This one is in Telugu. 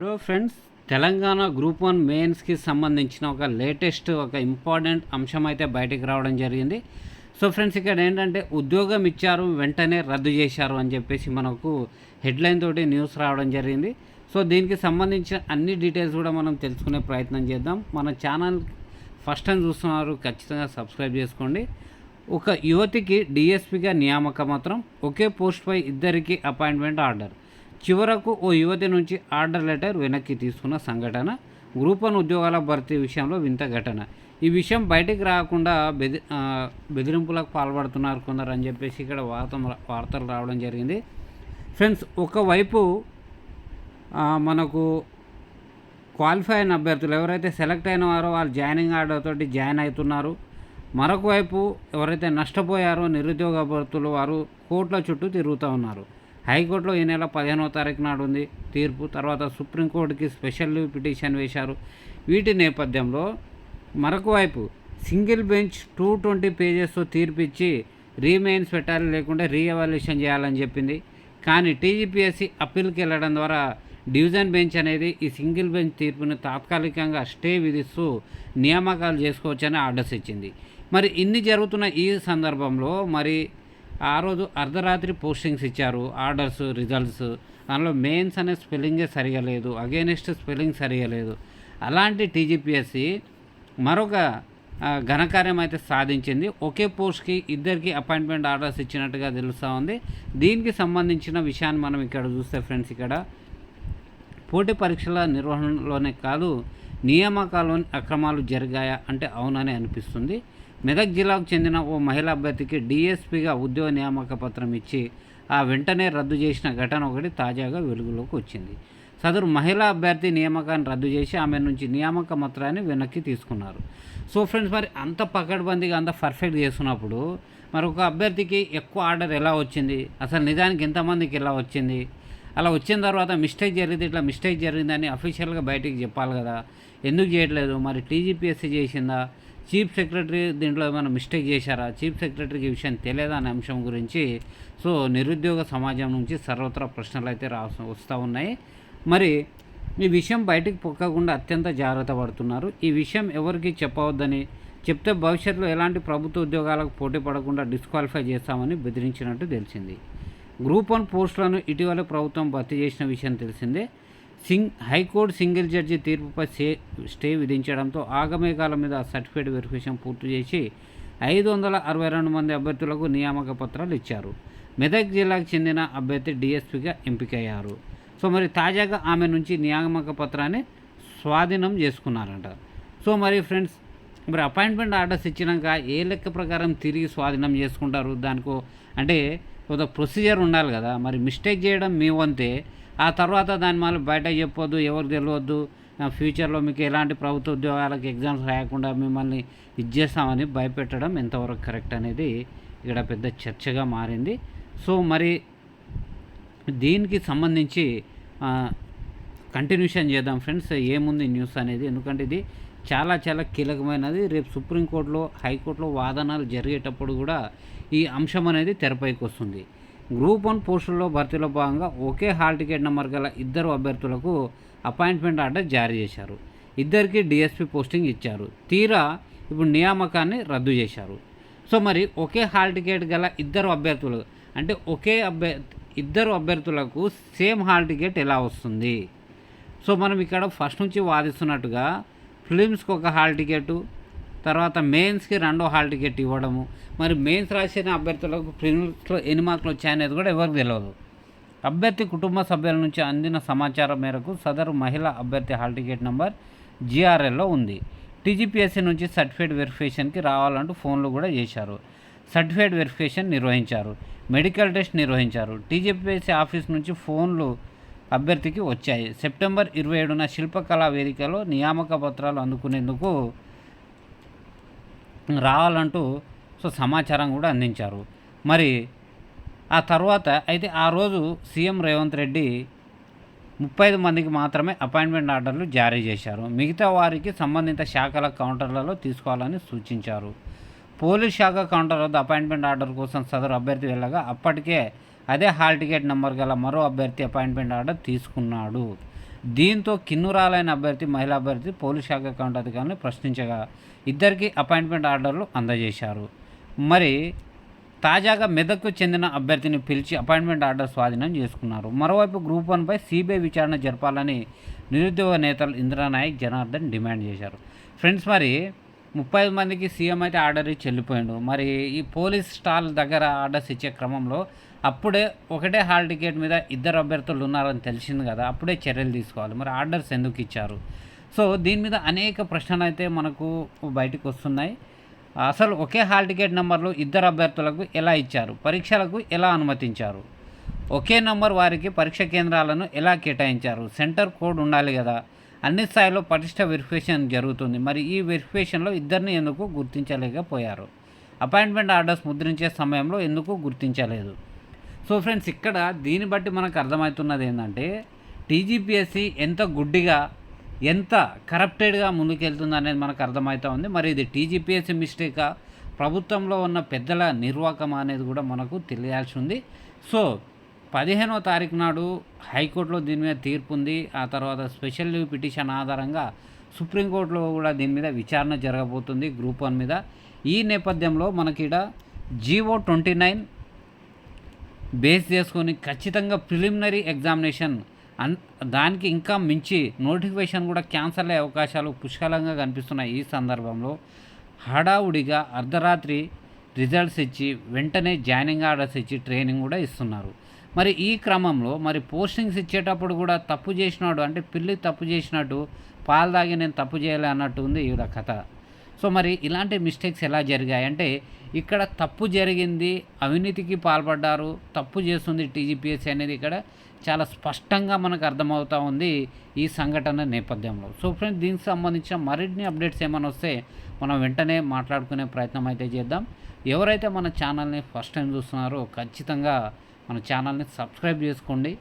Hello friends Telangana group one మెయిన్స్కి సంబంధించిన ఒక లేటెస్ట్ ఒక ఇంపార్టెంట్ అంశం అయితే బయటికి రావడం జరిగింది. సో ఫ్రెండ్స్ ఇక్కడ ఏంటంటే ఉద్యోగం ఇచ్చారు వెంటనే రద్దు చేశారు అని చెప్పేసి మనకు హెడ్లైన్ తోటి న్యూస్ రావడం జరిగింది. సో దీనికి సంబంధించిన అన్ని డీటెయిల్స్ కూడా మనం తెలుసుకునే ప్రయత్నం చేద్దాం. మన ఛానల్ ఫస్ట్ టైం చూస్తున్నారు ఖచ్చితంగా సబ్స్క్రైబ్ చేసుకోండి. ఒక యువతికి డిఎస్పిగా నియామక మాత్రం ఒకే పోస్ట్పై ఇద్దరికి అపాయింట్మెంట్ ఆర్డర్ చివరకు ఓ యువతి నుంచి ఆర్డర్ లెటర్ వెనక్కి తీసుకున్న సంఘటన గ్రూప్ వన్ ఉద్యోగాల భర్తీ విషయంలో వింత ఘటన. ఈ విషయం బయటికి రాకుండా బెది బెదిరింపులకు పాల్పడుతున్నారు కొందరు అని చెప్పేసి ఇక్కడ వార్త వార్తలు రావడం జరిగింది. ఫ్రెండ్స్ ఒకవైపు మనకు క్వాలిఫై అయిన అభ్యర్థులు ఎవరైతే సెలెక్ట్ అయిన వారో వాళ్ళు జాయినింగ్ ఆర్డర్ తోటి జాయిన్ అవుతున్నారు. మరొక వైపు ఎవరైతే నష్టపోయారో నిరుద్యోగ అభ్యర్థులు వారు కోట్ల చుట్టూ తిరుగుతూ ఉన్నారు. హైకోర్టులో ఈ నెల పదిహేనవ తారీఖు నాడు ఉంది తీర్పు. తర్వాత సుప్రీంకోర్టుకి స్పెషల్ లీవ్ పిటిషన్ వేశారు. వీటి నేపథ్యంలో మరొక వైపు సింగిల్ బెంచ్ టూ ట్వంటీ పేజెస్తో తీర్పిచ్చి రీమెయిన్స్ పెట్టాలి లేకుంటే రీఎవాల్యూషన్ చేయాలని చెప్పింది. కానీ టీజీపీఎస్సీ అప్పీల్కి వెళ్ళడం ద్వారా డివిజన్ బెంచ్ అనేది ఈ సింగిల్ బెంచ్ తీర్పును తాత్కాలికంగా స్టే విధిస్తూ నియామకాలు చేసుకోవచ్చని ఆర్డర్స్ ఇచ్చింది. మరి ఇన్ని జరుగుతున్న ఈ సందర్భంలో మరి ఆ రోజు అర్ధరాత్రి పోస్టింగ్స్ ఇచ్చారు ఆర్డర్స్ రిజల్ట్స్. దానిలో మెయిన్స్ అనే స్పెల్లింగే సరిగా లేదు అగేనిస్ట్ స్పెల్లింగ్ సరిగా లేదు. అలాంటి టీజీపీఎస్సి మరొక ఘనకార్యం అయితే సాధించింది. ఒకే పోస్ట్కి ఇద్దరికి అపాయింట్మెంట్ ఆర్డర్స్ ఇచ్చినట్టుగా తెలుస్తూ ఉంది. దీనికి సంబంధించిన విషయాన్ని మనం ఇక్కడ చూస్తే ఫ్రెండ్స్ ఇక్కడ పోటీ పరీక్షల నిర్వహణలోనే కాదు నియామకాల్లోని అక్రమాలు జరిగాయా అంటే అవునని అనిపిస్తుంది. మెదక్ జిల్లాకు చెందిన ఓ మహిళా అభ్యర్థికి డిఎస్పిగా ఉద్యోగ నియామక పత్రం ఇచ్చి ఆ వెంటనే రద్దు చేసిన ఘటన ఒకటి తాజాగా వెలుగులోకి వచ్చింది. సదరు మహిళా అభ్యర్థి నియామకాన్ని రద్దు చేసి ఆమె నుంచి నియామక పత్రాన్ని వెనక్కి తీసుకున్నారు. సో ఫ్రెండ్స్ మరి అంత పకడ్బందీగా అంత పర్ఫెక్ట్ చేస్తున్నప్పుడు మరి ఒక అభ్యర్థికి ఎక్కువ ఆర్డర్ ఎలా వచ్చింది? అసలు నిజానికి ఎంతమందికి ఎలా వచ్చింది? అలా వచ్చిన తర్వాత మిస్టేక్ జరిగింది ఇట్లా మిస్టేక్ జరిగిందని అఫీషియల్గా బయటికి చెప్పాలి కదా. ఎందుకు చేయట్లేదు? మరి టీజీపీఎస్సీ చేసిందా? చీఫ్ సెక్రటరీ దీంట్లో ఏమైనా మిస్టేక్ చేశారా? చీఫ్ సెక్రటరీకి ఈ విషయం తెలియదా అనే అంశం గురించి? సో నిరుద్యోగ సమాజం నుంచి సర్వత్రా ప్రశ్నలు అయితే రా వస్తూ ఉన్నాయి. మరి ఈ విషయం బయటికి పొక్కకుండా అత్యంత జాగ్రత్త పడుతున్నారు. ఈ విషయం ఎవరికి చెప్పవద్దని? చెప్తే భవిష్యత్తులో ఎలాంటి ప్రభుత్వ ఉద్యోగాలకు పోటీ పడకుండా డిస్క్వాలిఫై చేస్తామని బెదిరించినట్టు తెలిసింది. గ్రూప్ వన్ పోస్టులను ఇటీవల ప్రభుత్వం భర్తీ చేసిన విషయం తెలిసిందే. సింగ్ హైకోర్టు సింగిల్ జడ్జి తీర్పుపై స్టే స్టే విధించడంతో ఆగమేఘాల మీద సర్టిఫికేట్ వెరిఫికేషన్ పూర్తి చేసి ఐదు వందల అరవై రెండు మంది అభ్యర్థులకు నియామక పత్రాలు ఇచ్చారు. మెదక్ జిల్లాకు చెందిన అభ్యర్థి డిఎస్పీగా ఎంపికయ్యారు. సో మరి తాజాగా ఆమె నుంచి నియామక పత్రాన్ని స్వాధీనం చేసుకున్నారంట. సో మరి ఫ్రెండ్స్ మరి అపాయింట్మెంట్ ఆర్డర్స్ ఇచ్చినాక ఏ లెక్క ప్రకారం తిరిగి స్వాధీనం చేసుకుంటారు? దానికో అంటే ఒక ప్రొసీజర్ ఉండాలి కదా. మరి మిస్టేక్ చేయడం మీ వంతే. ఆ తర్వాత దాని మళ్ళీ బయట చెప్పొద్దు ఎవరు తెలియవద్దు ఫ్యూచర్లో మీకు ఎలాంటి ప్రభుత్వ ఉద్యోగాలకు ఎగ్జామ్స్ రాయకుండా మిమ్మల్ని ఇది చేస్తామని భయపెట్టడం ఎంతవరకు కరెక్ట్ అనేది ఇక్కడ పెద్ద చర్చగా మారింది. సో మరి దీనికి సంబంధించి కంటిన్యూషన్ చేద్దాం ఫ్రెండ్స్ ఏముంది న్యూస్ అనేది? ఎందుకంటే ఇది చాలా చాలా కీలకమైనది. రేపు సుప్రీంకోర్టులో హైకోర్టులో వాదనలు జరిగేటప్పుడు కూడా ఈ అంశం అనేది తెరపైకి వస్తుంది. గ్రూప్ వన్ పోస్టుల్లో భర్తీలో భాగంగా ఒకే హాల్ టికెట్ నెంబర్ గల ఇద్దరు అభ్యర్థులకు అపాయింట్మెంట్ ఆర్డర్ జారీ చేశారు. ఇద్దరికి డిఎస్పి పోస్టింగ్ ఇచ్చారు. తీరా ఇప్పుడు నియామకాన్ని రద్దు చేశారు. సో మరి ఒకే హాల్ టికెట్ గల ఇద్దరు అభ్యర్థులు అంటే ఒకే అభ్య ఇద్దరు అభ్యర్థులకు సేమ్ హాల్ టికెట్ ఎలా వస్తుంది? సో మనం ఇక్కడ ఫస్ట్ నుంచి వాదిస్తున్నట్టుగా ఫిలిమ్స్కి ఒక హాల్ టికెట్ తర్వాత మెయిన్స్కి రెండో హాల్ టికెట్ ఇవ్వడము. మరి మెయిన్స్ రాసిన అభ్యర్థులకు ఫిలిమ్స్లో ఎన్ని మార్కులు వచ్చాయనేది కూడా ఎవరికి తెలియదు అభ్యర్థి కుటుంబ సభ్యుల నుంచి అందిన సమాచారం మేరకు సదరు మహిళ అభ్యర్థి హాల్ టికెట్ నెంబర్ జిఆర్ఎల్లో ఉంది. టీజీపీఎస్సీ నుంచి సర్టిఫికేట్ వెరిఫికేషన్కి రావాలంటూ ఫోన్లు కూడా చేశారు. సర్టిఫికేట్ వెరిఫికేషన్ నిర్వహించారు. మెడికల్ టెస్ట్ నిర్వహించారు. టీజీపీఎస్సీ ఆఫీస్ నుంచి ఫోన్లు అభ్యర్థికి వచ్చాయి. సెప్టెంబర్ ఇరవై ఏడున శిల్పకళా వేదికలో నియామక పత్రాలు అందుకునేందుకు రావాలంటూ సో సమాచారం కూడా అందించారు. మరి ఆ తర్వాత అయితే ఆ రోజు సీఎం రేవంత్ రెడ్డి ముప్పై ఐదు మందికి మాత్రమే అపాయింట్మెంట్ ఆర్డర్లు జారీ చేశారు. మిగతా వారికి సంబంధిత శాఖల కౌంటర్లలో తీసుకోవాలని సూచించారు. పోలీస్ శాఖ కౌంటర్ వద్ద అపాయింట్మెంట్ ఆర్డర్ కోసం సదరు అభ్యర్థి వెళ్ళగా అప్పటికే అదే హాల్ టికెట్ నెంబర్ గల మరో అభ్యర్థి అపాయింట్మెంట్ ఆర్డర్ తీసుకున్నాడు. దీంతో కిన్నురాలైన అభ్యర్థి మహిళా అభ్యర్థి పోలీస్ శాఖ అకౌంట్ అధికారులను ప్రశ్నించగా ఇద్దరికి అపాయింట్మెంట్ ఆర్డర్లు అందజేశారు. మరి తాజాగా మెదక్కు చెందిన అభ్యర్థిని పిలిచి అపాయింట్మెంట్ ఆర్డర్ స్వాధీనం చేసుకున్నారు. మరోవైపు గ్రూప్ వన్పై సిబిఐ విచారణ జరపాలని నిరుద్యోగ నేతలు ఇంద్రానాయక్ జనార్దన్ డిమాండ్ చేశారు. ఫ్రెండ్స్ మరి ముప్పై ఐదు మందికి సీఎం అయితే ఆర్డర్ ఇచ్చి మరి ఈ పోలీస్ స్టాల్ దగ్గర ఆర్డర్స్ ఇచ్చే క్రమంలో అప్పుడే ఒకటే హాల్ టికెట్ మీద ఇద్దరు అభ్యర్థులు ఉన్నారని తెలిసింది కదా అప్పుడే చర్యలు తీసుకోవాలి. మరి ఆర్డర్స్ ఎందుకు ఇచ్చారు? సో దీని మీద అనేక ప్రశ్నలు అయితే మనకు బయటకు వస్తున్నాయి. అసలు ఒకే హాల్ టికెట్ నెంబర్లు ఇద్దరు అభ్యర్థులకు ఎలా ఇచ్చారు? పరీక్షలకు ఎలా అనుమతించారు? ఒకే నంబర్ వారికి పరీక్ష కేంద్రాలను ఎలా కేటాయించారు? సెంటర్ కోడ్ ఉండాలి కదా అన్ని స్థాయిలో పటిష్ట వెరిఫికేషన్ జరుగుతుంది. మరి ఈ వెరిఫికేషన్లో ఇద్దరిని ఎందుకు గుర్తించలేకపోయారు? అపాయింట్మెంట్ ఆర్డర్స్ ముద్రించే సమయంలో ఎందుకు గుర్తించలేదు? సో ఫ్రెండ్స్ ఇక్కడ దీన్ని బట్టి మనకు అర్థమవుతున్నది ఏంటంటే టీజీపీఎస్సీ ఎంత గుడ్డిగా ఎంత కరప్టెడ్గా ముందుకెళ్తుంది అనేది మనకు అర్థమవుతా ఉంది. మరి ఇది టీజీపీఎస్సీ మిస్టేకా? ప్రభుత్వంలో ఉన్న పెద్దల నిర్వాహకం అనేది కూడా మనకు తెలియాల్సి ఉంది. సో పదిహేనో తారీఖు నాడు హైకోర్టులో దీని మీద తీర్పు ఉంది. ఆ తర్వాత స్పెషల్ పిటిషన్ ఆధారంగా సుప్రీంకోర్టులో కూడా దీని మీద విచారణ జరగబోతుంది గ్రూప్ వన్ మీద. ఈ నేపథ్యంలో మనకిడ జీవో ట్వంటీ నైన్ బేస్ చేసుకొని ఖచ్చితంగా ప్రిలిమినరీ ఎగ్జామినేషన్ అన్ దానికి ఇంకా మించి నోటిఫికేషన్ కూడా క్యాన్సల్ అయ్యే అవకాశాలు పుష్కలంగా కనిపిస్తున్నాయి ఈ సందర్భంలో. హడావుడిగా అర్ధరాత్రి రిజల్ట్స్ ఇచ్చి వెంటనే జాయినింగ్ ఆర్డర్స్ ఇచ్చి ట్రైనింగ్ కూడా ఇస్తున్నారు. మరి ఈ క్రమంలో మరి పోస్టింగ్స్ ఇచ్చేటప్పుడు కూడా తప్పు చేసినాడు అంటే పిల్లి తప్పు చేసినట్టు పాలు తాగి నేను తప్పు చేయలే అన్నట్టు ఉంది ఈవిడ కథ. సో మరి ఇలాంటి మిస్టేక్స్ ఎలా జరిగాయంటే ఇక్కడ తప్పు జరిగింది అవినీతికి పాల్పడ్డారు తప్పు చేస్తుంది టీజీపీఎస్సీ అనేది ఇక్కడ చాలా స్పష్టంగా మనకు అర్థమవుతూ ఉంది ఈ సంఘటన నేపథ్యంలో. సో ఫ్రెండ్స్ దీనికి సంబంధించిన మరిన్ని అప్డేట్స్ ఏమైనా వస్తే మనం వెంటనే మాట్లాడుకునే ప్రయత్నం అయితే చేద్దాం. ఎవరైతే మన ఛానల్ని ఫస్ట్ టైం చూస్తున్నారో ఖచ్చితంగా మన ఛానల్ని సబ్స్క్రైబ్ చేసుకోండి.